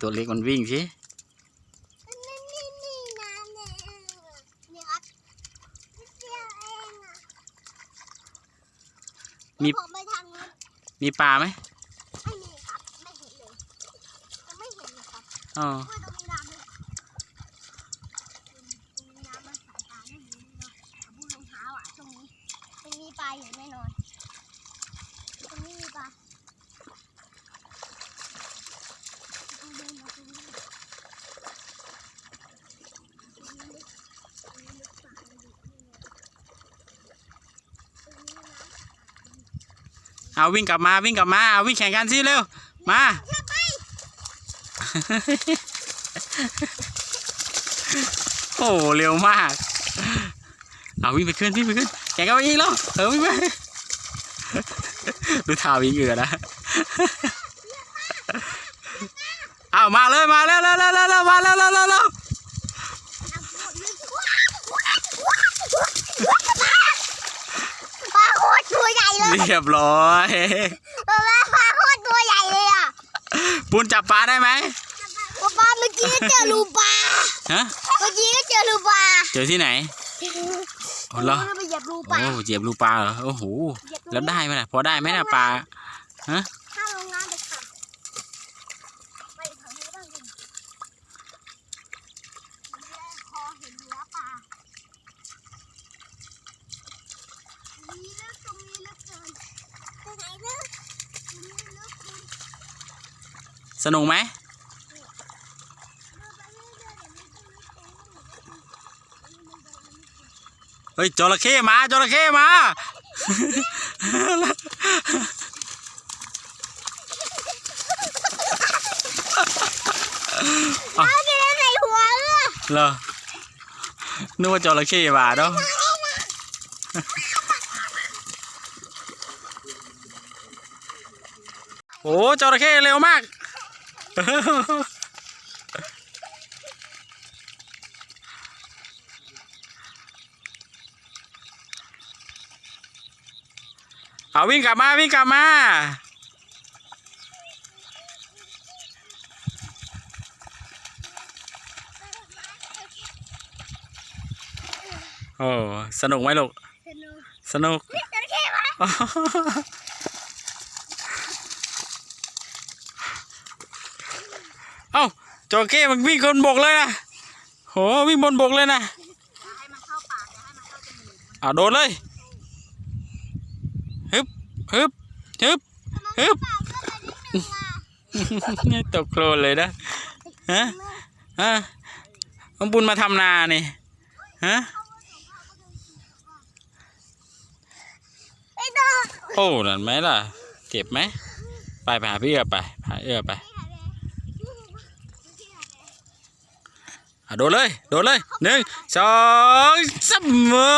ตัวเล็กมันวิ่งสินี่นี่นี่น้ำเนี่ยนี่ครับนิดเดียวเองอะมีเดี๋ยวผมไปทางนู้นมีปลาไหมไม่มีครับ ไม่เห็นเลยยังไม่เห็นเลยครับอ๋อ ว่าตรงนี้น้ำเลยตรงนี้น้ำมันสายตาไม่ดีเลยเนาะเอาบูรองเท้าอะตรงนี้ตรงนี้ปลาอยู่แน่นอน ตรงนี้มีปลาเอาเดินมาตรงนี้ตรงนี้ลึกตรงนี้ลึกปลาอยู่นี่เลยตรงนี้น้ำ เอาวิ่งกลับมาวิ่งกลับมาเอาวิ่งแข่งกันสิเร็วมาโอ้เร็วมากเอาวิ่งไปขึ้นวิ่งไปขึ้นแข่งกันไปอีกแล้วเออวิ่งไปดูท่าวิ่งเหงื่อนะเอามาเลยมาแล้วแล้วแล้วแล้วมาแล้วแล้วแล้วแล้ว ปลาโคตรตัวใหญ่ เลยเรียบร้อยปลาปลาโคตรตัวใหญ่เลยอะปูนจับปลาได้ไหมปลาปลาเมื่อกี้ก็เจอรูปลาฮะเมื่อกี้ก็เจอรูปลาเจอที่ไหนโอ้เหรอเราไปเหยียบรูปลาโอ้เจ็บรูปลาเหรอโอ้โหเหยียบตรงนี้แล้วได้ไหมล่ะพอได้ไหมน่ะปลาถ้าลงน้ำไปค่ะไปทางนี้บ้างดิมันจะได้คอเห็นเนื้อปลาตรงนี้ลึกตรงนี้ลึกเกินตรงไหนลึกตรงนี้ลึกเกิน สนุกไหมเฮ้ยจระเข้มาจระเข้มาเอาแกใส่หัวเลยเหรอนึกว่าจระเข้มาเนาะโอ้จระเข้เร็วมาก เอาวิ่งกลับมาวิ่งกลับมาโอ้สนุกไหมลูก สนุกจระเข้มา เอ้า จระเข้มันวิ่งบนบกเลยนะโหวิ่งบนบกเลยนะให้มันเข้าปากอย่าให้มันเข้าจมูกเอาโดนเลยฮึบฮึบฮึบฮึบปากก็เลยนิดนึงมาตกโคลนเลยนะฮะฮะน้องบุญมาทำนานี่ฮะไอ้ดอกโอ้นั่นไหมล่ะ เจ็บไหม ไปไปหาพี่เอือไปหาเอือไป อะโดนเลย โดนเลยหนึ่งสองสามโอ้